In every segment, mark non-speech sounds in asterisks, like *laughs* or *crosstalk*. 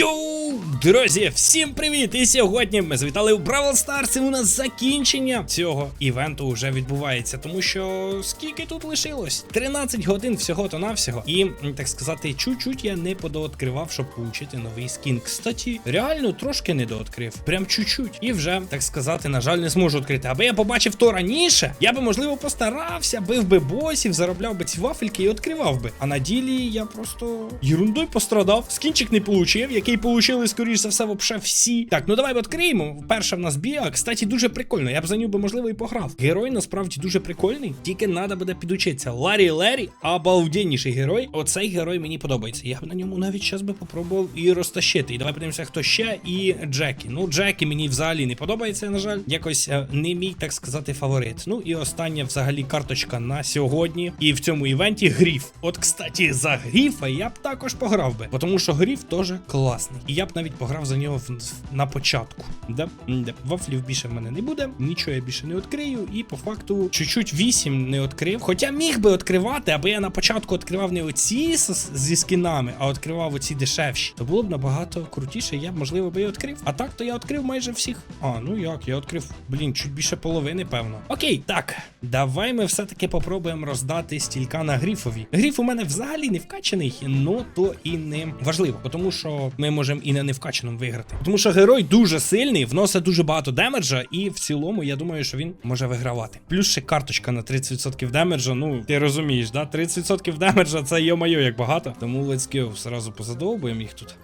Йоу, друзі, всім привіт! І сьогодні ми завітали у Бравл Старс, і у нас закінчення цього івенту вже відбувається, тому що скільки тут лишилось? 13 годин всього то навсього. І так сказати, чуть-чуть я не подооткривав, щоб получити новий скін. Кстати, реально трошки не дооткрив. Прям чуть-чуть. І вже, так сказати, на жаль, не зможу відкрити. Аби я побачив то раніше, я би можливо постарався, бив би босів, заробляв би ці вафельки і відкривав би. А на ділі я просто ерундою пострадав. Скінчик не получив, який получили, скоріш за все, вообще всі. Так, ну давай відкриємо. Перша в нас біа. Кстати, дуже прикольно. Я б за нього би, можливо, і пограв. Герой насправді дуже прикольний, тільки треба буде підучитися. Ларі Лері, обалденніший герой. Оцей герой мені подобається. Я б на ньому навіть час би попробував і розтащити. І давай подивимося, хто ще. І Джекі. Ну, Джекі мені взагалі не подобається, на жаль. Якось е, не мій, так сказати, фаворит. Ну і остання взагалі карточка на сьогодні. І в цьому івенті гріф. От, кстати, за гріфа я б також пограв би. Тому що гріф теж класний. І я б навіть пограв за нього в, на початку. Да? Да. Вафлів більше в мене не буде, нічого я більше не відкрию. І по факту чуть-чуть 8 не відкрив. Хоча міг би відкривати, аби я на початку відкривав не оці зі скінами, а відкривав оці дешевші. То було б набагато крутіше, я б можливо би і відкрив. А так то я відкрив майже всіх. А, ну як, я відкрив, блін, чуть більше половини, певно. Окей, так. Давай ми все-таки попробуємо роздати стілька на гріфові. Гріф у мене взагалі не вкачаний, ну то і не важливо, тому що ми можемо і на невкачаному виграти. Тому що герой дуже сильний, вносить дуже багато демеджа, і в цілому я думаю, що він може вигравати. Плюс ще карточка на 30% демеджа. Ну ти розумієш, да? 30% демеджа це йо-моє як багато. Тому let's go, зразу позадовбуємо їх тут.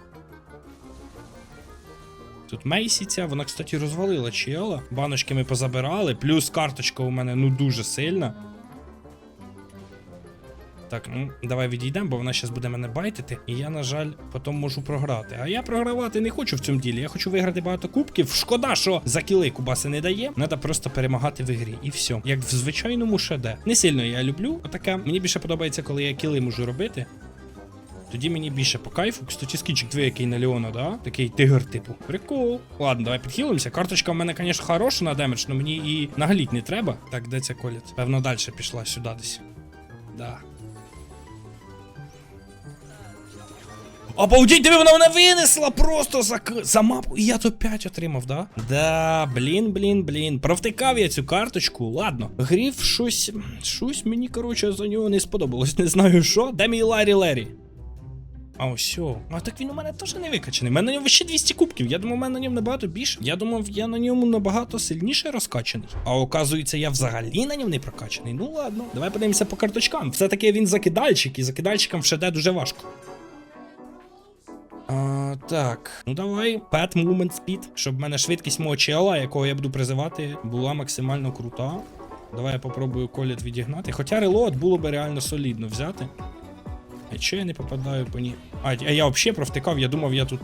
Тут Мейсіця, вона, кстати, розвалила чела. Баночки ми позабирали, плюс карточка у мене ну дуже сильна. Так, ну давай відійдемо, бо вона зараз буде мене байтити, і я, на жаль, потім можу програти. А я програвати не хочу в цьому ділі. Я хочу виграти багато кубків. Шкода, що за кіли Кубаси не дає. Треба просто перемагати в ігрі. І все. Як в звичайному ШД. Не сильно я люблю. Отаке. Мені більше подобається, коли я кіли можу робити. Тоді мені більше по кайфу. Кстати, скінчик твій який на Леона, да? Такий тигр, типу. Прикол. Ладно, давай підхилимося. Карточка в мене, звісно, хороша на демедж, але мені і нагліть не треба. Так, де ця колять? Певно, далі пішла сюди десь. Да. Обалдіть, диви, вона мене винесла просто за, за мапу. І я то 5 отримав, да? Да, блін, блін, блін. Провтикав я цю карточку. Ладно. Гріф щось. Щось мені, коротше, за нього не сподобалось. Не знаю що. Де мій Ларі Лері? А ось. А так він у мене теж не викачаний. У мене на ньому ще 200 кубків. Я думав, у мене на ньому набагато більше. Я думав, я на ньому набагато сильніше розкачаний. А оказується, я взагалі на ньому не прокачаний. Ну ладно, давай подивимося по карточкам. Все-таки він закидальщик, і закидальщикам в ШД дуже важко. Так, ну давай. Pet Movement Speed, щоб в мене швидкість мого чела, якого я буду призивати, була максимально крута. Давай я попробую коліт відігнати. Хоча релот було би реально солідно взяти. А чого я не попадаю по ній? А, а я взагалі провтикав, я думав, я тут.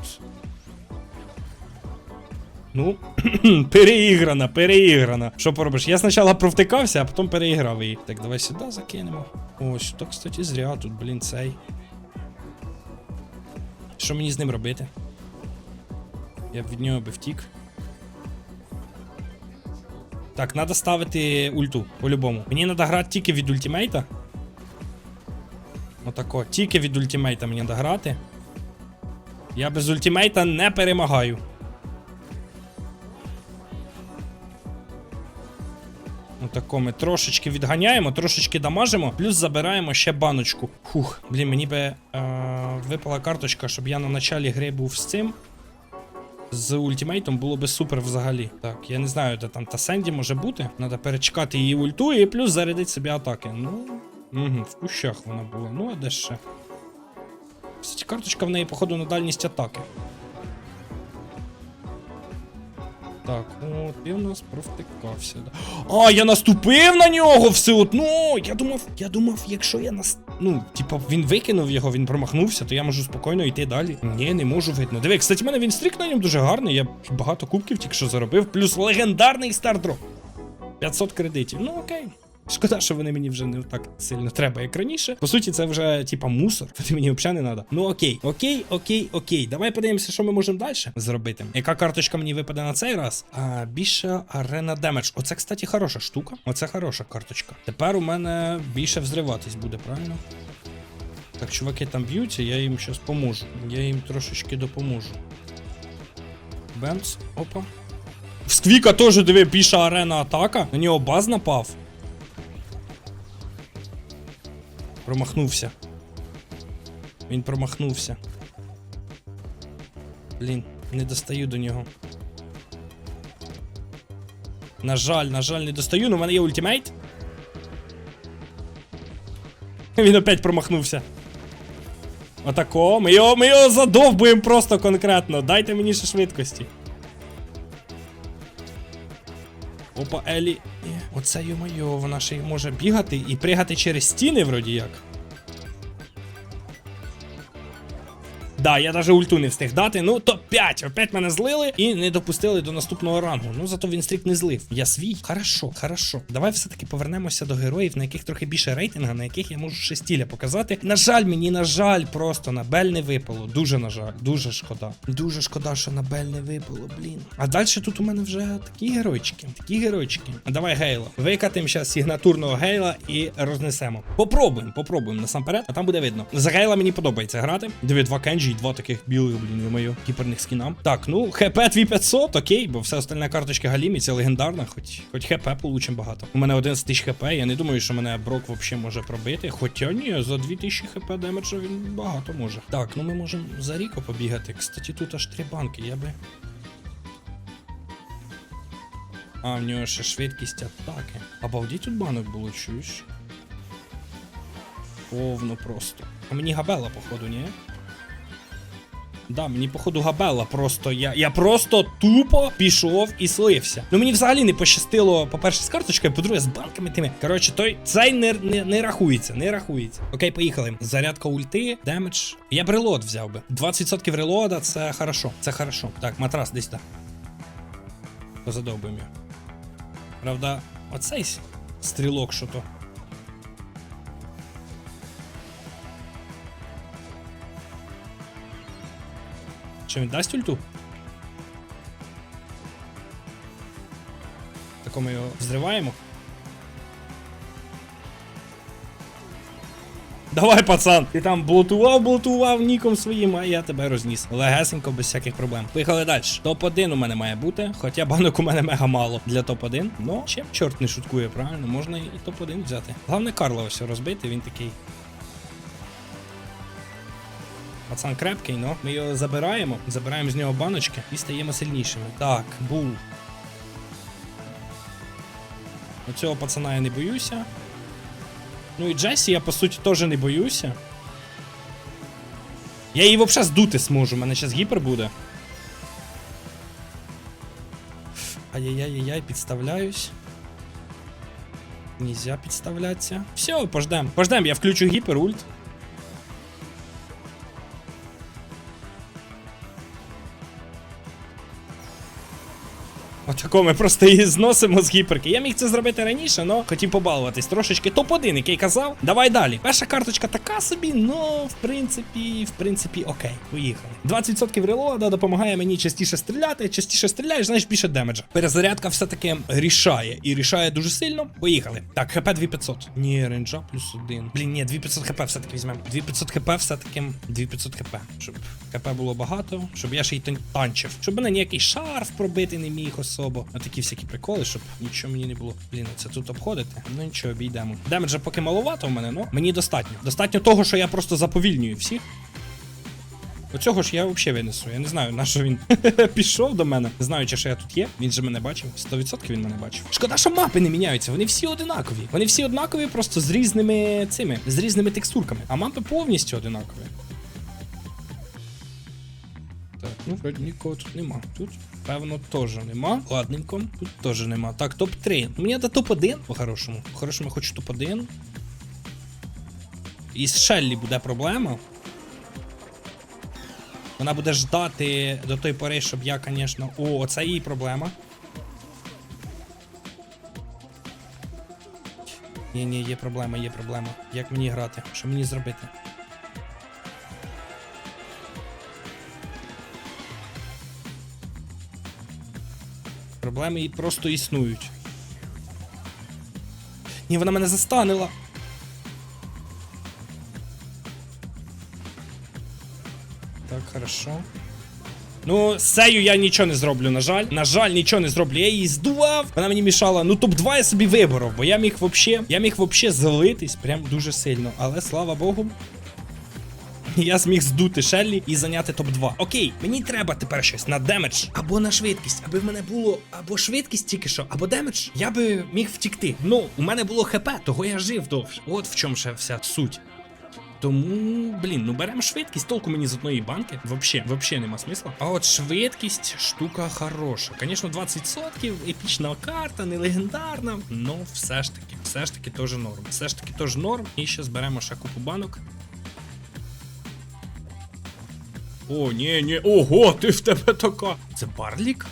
Ну, *clears throat* переіграна, переіграна. Що поробиш? Я спочатку провтикався, а потім переіграв її. Так, давай сюди закинемо. Ось, то, кстати, зря тут, блін, цей. Що мені з ним робити? Я б від нього би втік. Так, треба ставити ульту, по-любому. Мені треба грати тільки від ультимейта. Отако, тільки від ультимейта мені треба грати. Я без ультимейта не перемагаю. Отако ми трошечки відганяємо, трошечки дамажимо, плюс забираємо ще баночку. Фух, блін, мені би е, випала карточка, щоб я на началі гри був з цим. З ультимейтом було би супер взагалі. Так, я не знаю, де там та Сенді може бути. Треба перечекати її ульту і плюс зарядити собі атаки. Ну, угу, в кущах вона була. Ну, а де ще? Кстати, карточка в неї, походу, на дальність атаки. Так, от, і в нас провтикався. А, я наступив на нього все одно. Я думав, я думав, якщо я нас. Ну, типа, він викинув його, він промахнувся, то я можу спокійно йти далі. Ні, не можу видно. Диви, кстати, в мене він стрік на ньому дуже гарний. Я багато кубків тільки що заробив, плюс легендарний стардроп. 500 кредитів. Ну окей. Шкода, що вони мені вже не так сильно треба, як раніше. По суті, це вже типа мусор. Вони мені взагалі не треба. Ну окей, окей, окей, окей. Давай подивимося, що ми можемо далі зробити. Яка карточка мені випаде на цей раз? А, більше арена демедж. Оце, кстати, хороша штука. Оце хороша карточка. Тепер у мене більше взриватись буде, правильно? Так, чуваки там б'ються, я їм щас поможу. Я їм трошечки допоможу. Бемц, опа. В Сквіка теж диви, піша арена атака. На нього баз напав. Промахнувся. Він промахнувся. Блін, не достаю до нього. На жаль, на жаль, не достаю, але в мене є ультимейт. Він опять промахнувся. Отако. Ми його, ми його задовбуємо просто конкретно. Дайте мені ще швидкості. Опа, Елі. Оце йо-моє, вона ще й може бігати і пригати через стіни, вроді як. Да, я навіть ульту не встиг дати. Ну, топ-5. Опять мене злили і не допустили до наступного рангу. Ну, зато він стрік не злив. Я свій. Хорошо, хорошо. Давай все-таки повернемося до героїв, на яких трохи більше рейтинга, на яких я можу ще стіля показати. На жаль, мені, на жаль, просто на Бель не випало. Дуже на жаль, дуже шкода. Дуже шкода, що на Бель не випало, блін. А далі тут у мене вже такі геройчики. Такі геройчики. Давай гейла. Викатимо зараз сигнатурного гейла і рознесемо. Попробуємо, попробуємо насамперед, а там буде видно. За гейла мені подобається грати. Диви, два кенджі і два таких білих, блін, моє кіперних скіна. Так, ну, ХП 2500, окей, бо все остальне карточка Галімі, це легендарна, хоч, хоч ХП получим багато. У мене 11 тисяч ХП, я не думаю, що мене Брок взагалі може пробити. Хоча ні, за 2000 ХП демеджа він багато може. Так, ну ми можемо за Ріко побігати. Кстати, тут аж три банки, я би. А, в нього ще швидкість атаки. Обалдіть тут банок було, чуєш? Повно просто. А мені габела, походу, ні? Да, мені, походу, габела просто. Я я просто тупо пішов і слився. Ну мені взагалі не пощастило, по-перше, з карточкою, по-друге, з банками тими. Коротше, той цей не, не, не рахується, не рахується. Окей, поїхали. Зарядка ульти, демедж. Я б релод взяв би. 20% релода це хорошо. Це хорошо. Так, матрас десь так. Позадовбуємо. Правда, оцей стрілок, що то. Що він дасть ульту? Тако ми його взриваємо. Давай, пацан! Ти там блутував, блутував ніком своїм, а я тебе розніс. Легесенько, без всяких проблем. Поїхали далі. Топ-1 у мене має бути, хоча банок у мене мега мало для топ-1. Ну, чим чорт не шуткує, правильно? Можна і топ-1 взяти. Головне Карла ось розбити, він такий. Пацан крепкий, ну. Ми його забираємо, забираємо з нього баночки і стаємо сильнішими. Так, бул. Оцього пацана я не боюся. Ну і Джесі я по суті теж не боюся. Я її взагалі здути зможу, у мене зараз гіпер буде. Ай-яй-яй-яй, підставляюсь. Нельзя підставлятися. Все, пождем. Пождем, я включу гіпер ульт. Отако ми просто її зносимо з гіперки. Я міг це зробити раніше, але хотів побалуватись трошечки. Топ-1, який казав. Давай далі. Перша карточка така собі, ну, в принципі, в принципі, окей. Поїхали. 20% релода допомагає мені частіше стріляти. Частіше стріляєш, знаєш більше демеджа. Перезарядка все-таки рішає. І рішає дуже сильно. Поїхали. Так, хп 2500. Ні, ренджа плюс один. Блін, ні, 2500 хп все-таки візьмемо. 2500 хп все-таки 2500 хп. Щоб хп було багато, щоб я ще й тан- танчив. Щоб мене ніякий шарф пробити не міг особо. А такі всякі приколи, щоб нічого мені не було. Блін, це тут обходити. Ну нічого, обійдемо. Демеджа поки маловато в мене, ну мені достатньо. Достатньо того, що я просто заповільнюю всіх. Оцього ж я взагалі винесу. Я не знаю, на що він *laughs* пішов до мене. Не знаю, що я тут є. Він же мене бачив. 100% він мене бачив. Шкода, що мапи не міняються. Вони всі одинакові. Вони всі однакові, просто з різними цими, з різними текстурками. А мапи повністю одинакові. Ну вроді нікого тут нема. Тут, певно, теж нема. Ладненько, тут теж нема. Так, топ-3. Мені треба топ-1 по-хорошому. По-хорошому я хочу топ-1. І з Шеллі буде проблема. Вона буде ждати до той пори, щоб я, звісно. О, це її проблема. Ні, ні, є проблема, є проблема. Як мені грати? Що мені зробити? Проблеми просто існують. Ні, вона мене застанила. Так, хорошо. Ну, з сею я нічого не зроблю, на жаль. На жаль, нічого не зроблю. Я її здував. Вона мені мішала. Ну, топ-2 я собі виборов, бо я міг вообще, я міг вообще залитись прям дуже сильно. Але слава Богу, *laughs* Я зміг здути Шеллі і зайняти топ-2. Окей, мені треба тепер щось на демедж або на швидкість, аби в мене було або швидкість тільки що, або демедж. Я би міг втікти. Ну, у мене було ХП, того я жив довше. От в чому ще вся суть. Тому, блін, ну беремо швидкість, толку мені з одної банки. Вообще, вообще нема смисла. А от швидкість штука хороша. Звісно, 20% епічна карта, не легендарна. Ну, все ж таки, все ж таки теж норм. Все ж таки теж норм. І ще зберемо ще купу банок. О, ні, ні. Ого, ти в тебе така. Це Барлік?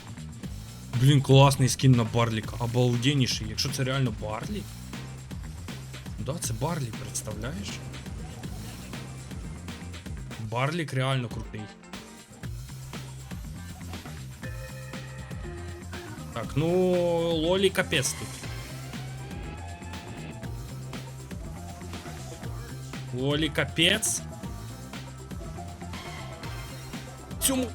Блін, класний скін на Барліка. Обалденніший, якщо це реально Барлік. Да, це Барлік, представляєш? Барлік реально крутий. Так, ну, Лолі капець тут. Лолі капець. Цьому.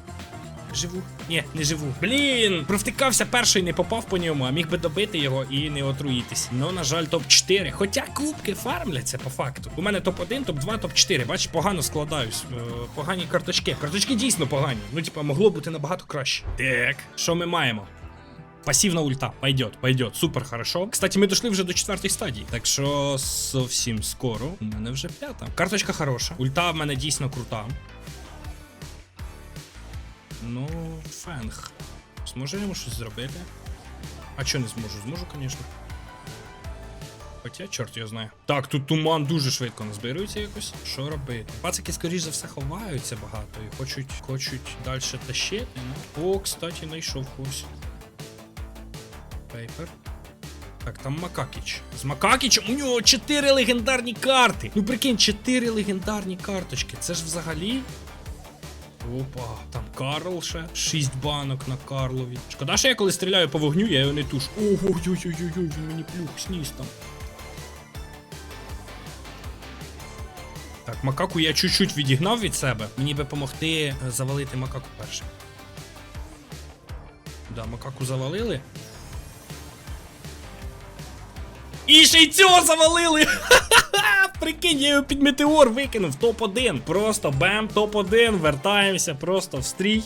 Живу. Ні, не живу. Блін, провтикався перший, не попав по ньому, а міг би добити його і не отруїтись. Ну, на жаль, топ-4. Хоча кубки фармляться по факту. У мене топ-1, топ-2, топ-4. Бачиш, погано складаюсь. Е, погані карточки. Карточки дійсно погані. Ну, типа, могло бути набагато краще. Так, що ми маємо? Пассивна ульта. Пойдет, пойдет. Супер хорошо. Кстати, ми дошли вже до четвертої стадії. Так що зовсім скоро. У мене вже п'ята. Карточка хороша. Ульта в мене дійсно крута. Ну, фенг. Зможу йому щось зробити? А чого не зможу? Зможу, звісно. Хоча, чорт його знає. Так, тут туман дуже швидко назбирується якось. Що робити? Пацики, скоріш за все, ховаються багато і хочуть, хочуть далі тащити. Ну. О, кстати, знайшов когось. Пейпер. Так, там Макакіч. З Макакічем у нього 4 легендарні карти. Ну прикинь, 4 легендарні карточки. Це ж взагалі. Опа, там Карл ще. 6 банок на Карлові. Шкода, що я коли стріляю по вогню, я його не тушу. Ого-ой-ой-ой, він мені плюх сніс там. Так, макаку я чуть-чуть відігнав від себе. Мені би допомогти е, завалити макаку першим. Да, макаку завалили. І ще й цього завалили! *laughs* Прикинь, я його під метеор викинув топ-1. Просто бем, топ-1, вертаємося просто в стрій.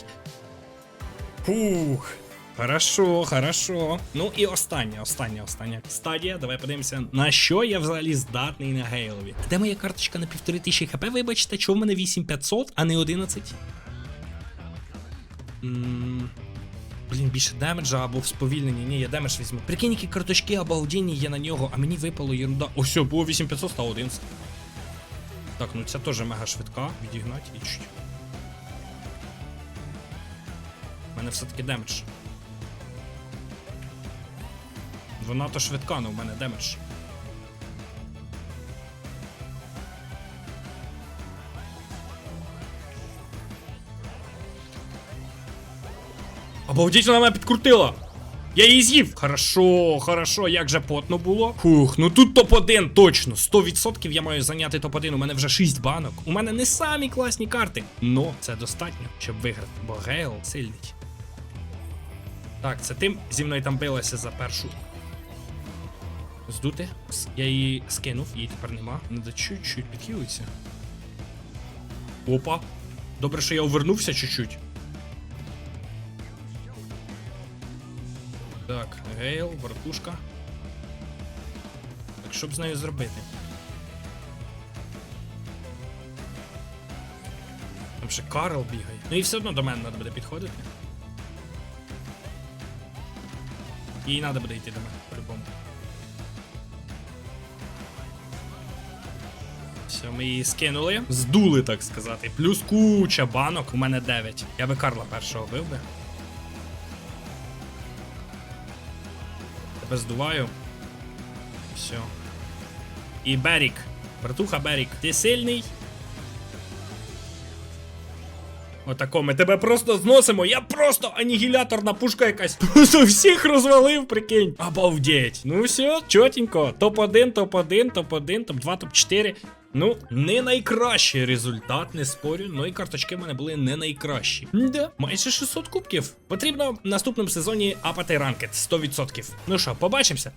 Фух. Хорошо, хорошо. Ну і остання, остання, остання стадія. Давай подивимося, на що я взагалі здатний на Гейлові. Де моя карточка на півтори тисячі хп, вибачте, чого в мене 8500, а не 11? М, Блін, більше демеджа або в сповільненні. Ні, я демедж візьму. Прикинь, які карточки обалденні є на нього, а мені випало єрунда. Ось, було 8500, стало 11. Так, ну ця теж мега швидка. Відігнать і чуть. У мене все-таки демедж. Вона то швидка, але в мене демедж. Обалдіть, вона мене підкрутила! Я її з'їв! Хорошо, хорошо, як же потно було. Фух, ну тут топ-1 точно. 100% я маю зайняти топ-1. У мене вже 6 банок. У мене не самі класні карти. Но це достатньо, щоб виграти. Бо Гейл сильний. Так, це тим зі мною там билася за першу. Здути. Я її скинув, її тепер нема. Надо чуть-чуть підхилитися. Опа. Добре, що я увернувся чуть-чуть. Так, Гейл, вартушка. Так що б з нею зробити? Там ще Карл бігає. Ну і все одно до мене треба буде підходити. Їй треба буде йти до мене, по-любому. Все, ми її скинули. Здули, так сказати. Плюс куча банок. У мене 9. Я би Карла першого бив би. Тебе здуваю. Все. І Берік. Братуха Берік. Ти сильний? Отако, ми тебе просто зносимо. Я просто анігіляторна пушка якась. Просто всіх розвалив, прикинь. Обалдеть. Ну все, чотенько. Топ-1, топ-1, топ-1, топ-2, топ-4. Ну, не найкращий результат, не спорю. Ну і карточки в мене були не найкращі. Да, майже 600 кубків. Потрібно в наступному сезоні апати ранкет 100%. Ну що, побачимося?